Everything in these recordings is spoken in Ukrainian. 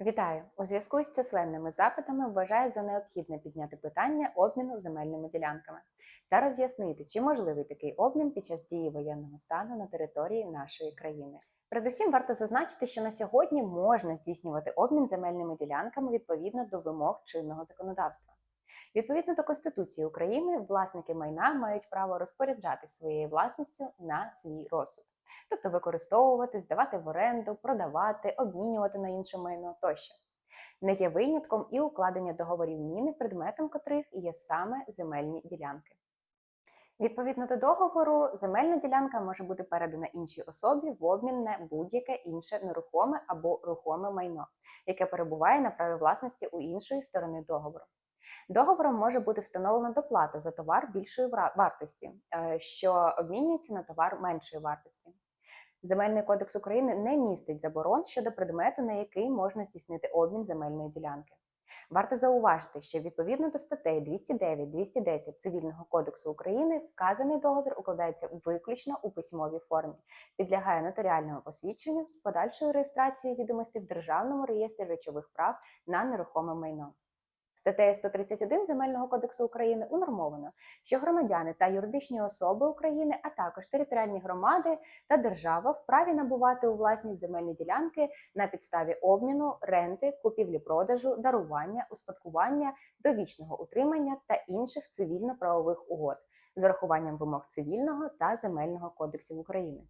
Вітаю! У зв'язку з численними запитами вважаю за необхідне підняти питання обміну земельними ділянками та роз'яснити, чи можливий такий обмін під час дії воєнного стану на території нашої країни. Передусім варто зазначити, що на сьогодні можна здійснювати обмін земельними ділянками відповідно до вимог чинного законодавства. Відповідно до Конституції України, власники майна мають право розпоряджатись своєю власністю на свій розсуд, тобто використовувати, здавати в оренду, продавати, обмінювати на інше майно тощо. Не є винятком і укладення договорів міни, предметом котрих є саме земельні ділянки. Відповідно до договору, земельна ділянка може бути передана іншій особі в обмін на будь-яке інше нерухоме або рухоме майно, яке перебуває на праві власності у іншої сторони договору. Договором може бути встановлена доплата за товар більшої вартості, е, що обмінюється на товар меншої вартості. Земельний кодекс України не містить заборон щодо предмету, на який можна здійснити обмін земельної ділянки. Варто зауважити, що відповідно до статей 209-210 Цивільного кодексу України вказаний договір укладається виключно у письмовій формі, підлягає нотаріальному посвідченню з подальшою реєстрацією відомостей в Державному реєстрі речових прав на нерухоме майно. Статтею 131 Земельного кодексу України унормовано, що громадяни та юридичні особи України, а також територіальні громади та держава вправі набувати у власність земельні ділянки на підставі обміну, ренти, купівлі-продажу, дарування, успадкування, довічного утримання та інших цивільно-правових угод з урахуванням вимог цивільного та земельного кодексів України.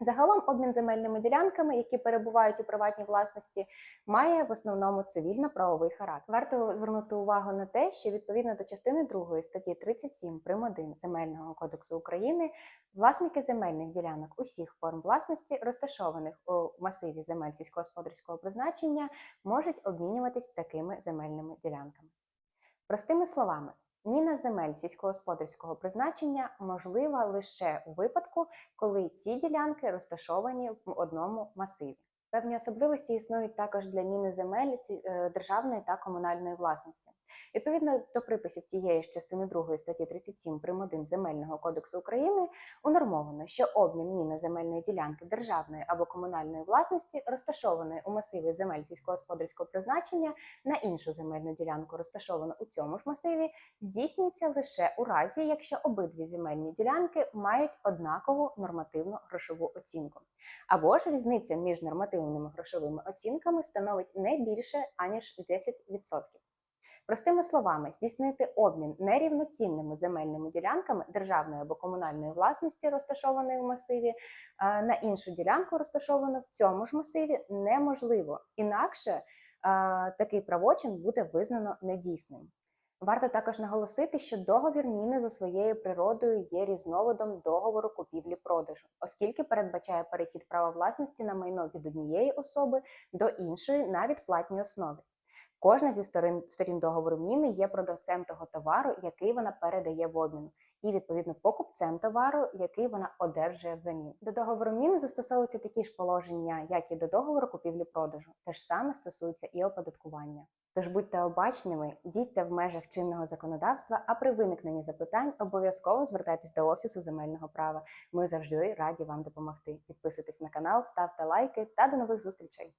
Загалом обмін земельними ділянками, які перебувають у приватній власності, має в основному цивільно-правовий характер. Варто звернути увагу на те, що відповідно до частини 2 статті 37 прим. 1 Земельного кодексу України власники земельних ділянок усіх форм власності, розташованих у масиві земель сільськогосподарського призначення, можуть обмінюватись такими земельними ділянками. Простими словами, Міна земель сільськогосподарського призначення можлива лише у випадку, коли ці ділянки розташовані в одному масиві. Певні особливості існують також для міни земель е, державної та комунальної власності. Відповідно до приписів тієї ж частини 2 статті 37 прим. 1 Земельного кодексу України унормовано, що обмін міни земельної ділянки державної або комунальної власності, розташованої у масиві земель сільськогосподарського призначення, на іншу земельну ділянку, розташовану у цьому ж масиві, здійснюється лише у разі, якщо обидві земельні ділянки мають однакову нормативну грошову оцінку, або ж різниця між нормативними грошовими оцінками становить не більше аніж 10%. Простими словами, здійснити обмін нерівноцінними земельними ділянками державної або комунальної власності, розташованої в масиві, е, на іншу ділянку, розташовану в цьому ж масиві, неможливо. Інакше е, такий правочин буде визнано недійсним. Варто також наголосити, що договір міни за своєю природою є різновидом договору купівлі-продажу, оскільки передбачає перехід права власності на майно від однієї особи до іншої на відплатній основі. Кожна зі сторін, сторін договору міни є продавцем того товару, який вона передає в обмін, і відповідно покупцем товару, який вона одержує взамін. До договору міни застосовуються такі ж положення, як і до договору купівлі-продажу. Те ж саме стосується і оподаткування. Тож будьте обачними, дійте в межах чинного законодавства, а при виникненні запитань обов'язково звертайтесь до офісу земельного права. Ми завжди раді вам допомогти. Підписуйтесь на канал, ставте лайки та до нових зустрічей.